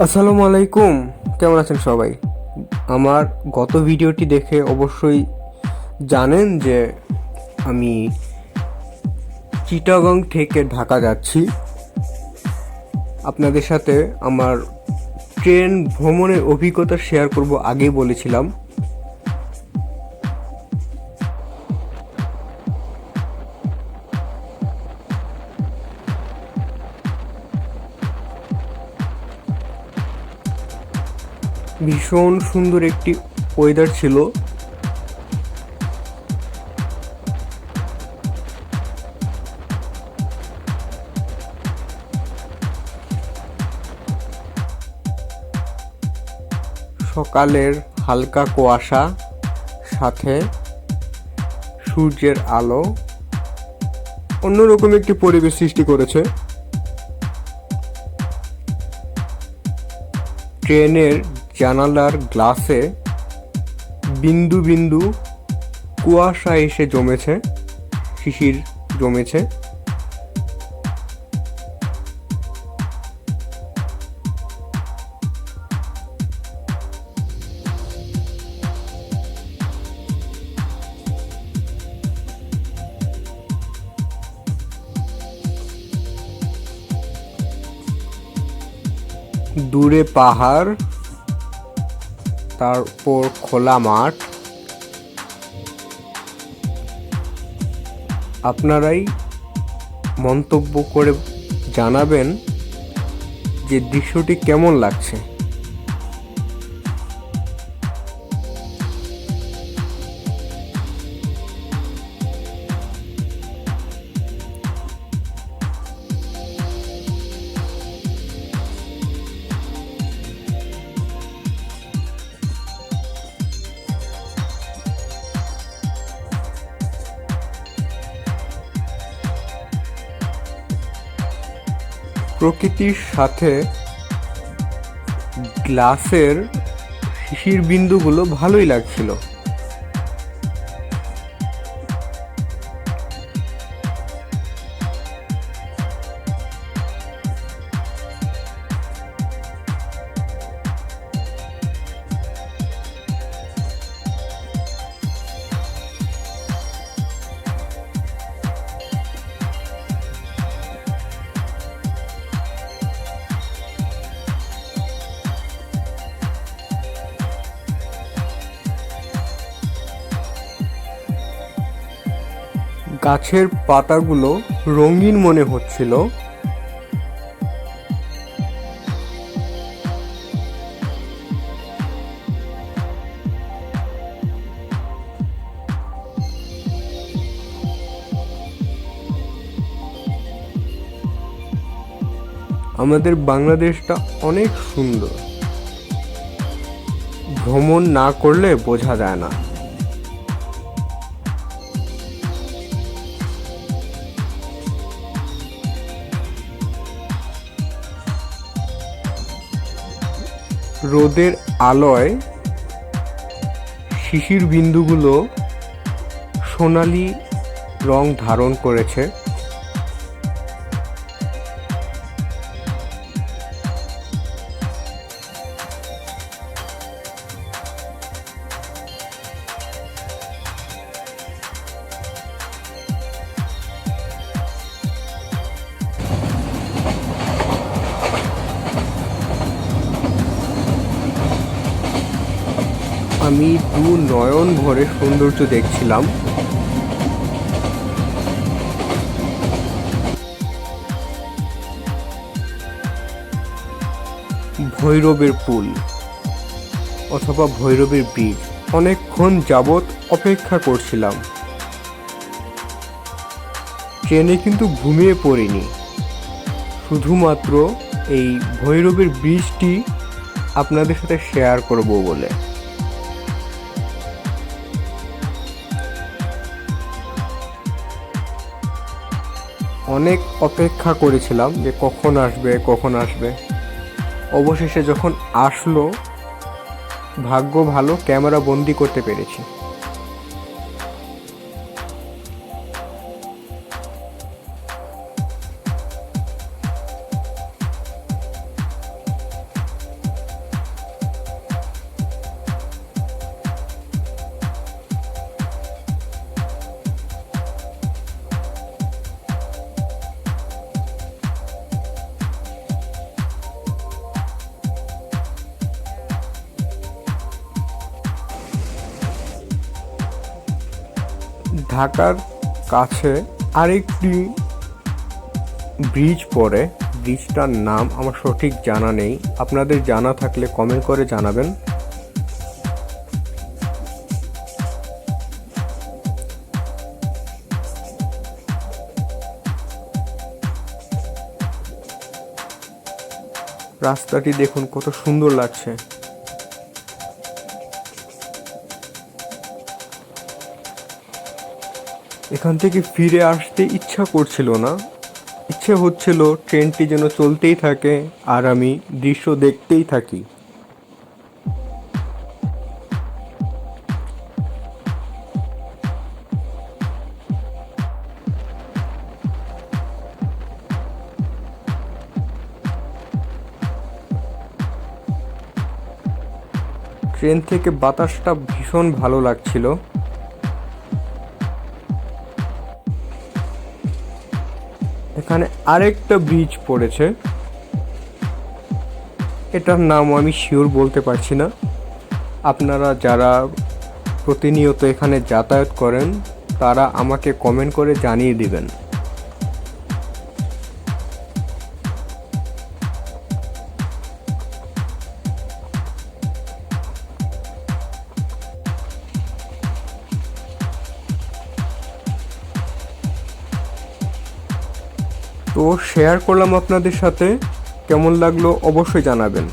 আসসালামু আলাইকুম। কেমন আছেন সবাই? আমার গত ভিডিওটি দেখে অবশ্যই জানেন যে আমি চিটাগং থেকে ঢাকা যাচ্ছি। আপনাদের সাথে আমার ট্রেন ভ্রমণের অভিজ্ঞতা শেয়ার করব আগেই বলেছিলাম। ভীষণ সুন্দর একটি ওয়েদার ছিল। সকালের হালকা কুয়াশা, সাথে সূর্যের আলো, অন্যরকম একটি পরিবেশ সৃষ্টি করেছে। ট্রেনের জানালার গ্লাসে বিন্দু বিন্দু কুয়াশা এসে জমেছে শিশির জমেছে। দূরে পাহাড় তারপর খোলা মাঠ। আপনারাই মন্তব্য করে জানাবেন যে দৃশ্যটি কেমন লাগছে। প্রকৃতির সাথে গ্লাসের শিশির বিন্দুগুলো ভালোই লাগছিল। গাছের পাতাগুলো রঙিন মনে হচ্ছিল। আমাদের বাংলাদেশটা অনেক সুন্দর। ভ্রমণ না করলে বোঝা যায় না। রোদের আলোয় শিশির বিন্দুগুলো সোনালি রং ধারণ করেছে। আমি দু নয়ন ভরে সৌন্দর্য দেখছিলাম। ভৈরবের পুল অথবা ভৈরবের ব্রিজ অনেকক্ষণ যাবৎ অপেক্ষা করছিলাম। ট্রেনে কিন্তু ঘুমিয়ে পড়িনি। শুধুমাত্র এই ভৈরবের ব্রিজটি আপনাদের সাথে শেয়ার করব বলে। অনেক অপেক্ষা করেছিলাম যে কখন আসবে কখন আসবে। অবশেষে যখন আসলো, ভাগ্য ভালো, ক্যামেরা বন্দি করতে পেরেছি। ঢাকার কাছে আরেকটি ব্রিজ পড়ে। ব্রিজটার নাম আমার সঠিক জানা নেই। আপনাদের জানা থাকলে কমেন্ট করে জানাবেন। রাস্তাটি দেখুন কত সুন্দর লাগছে। এখান থেকে ফিরে আসতে ইচ্ছা করছিল না। ইচ্ছে হচ্ছিল ট্রেনটি যেন চলতেই থাকে আর আমি দৃশ্য দেখতেই থাকি। ট্রেন থেকে বাতাসটা ভীষণ ভালো লাগছিল। এখানে আরেকটা ব্রিজ পড়েছে। এটার নাম আমি শিওর বলতে পারছি না। আপনারা যারা প্রতিনিয়ত এখানে যাতায়াত করেন, তারা আমাকে কমেন্ট করে জানিয়ে দিবেন। তো শেয়ার করলাম আপনাদের সাথে। কেমন লাগল অবশ্যই জানাবেন।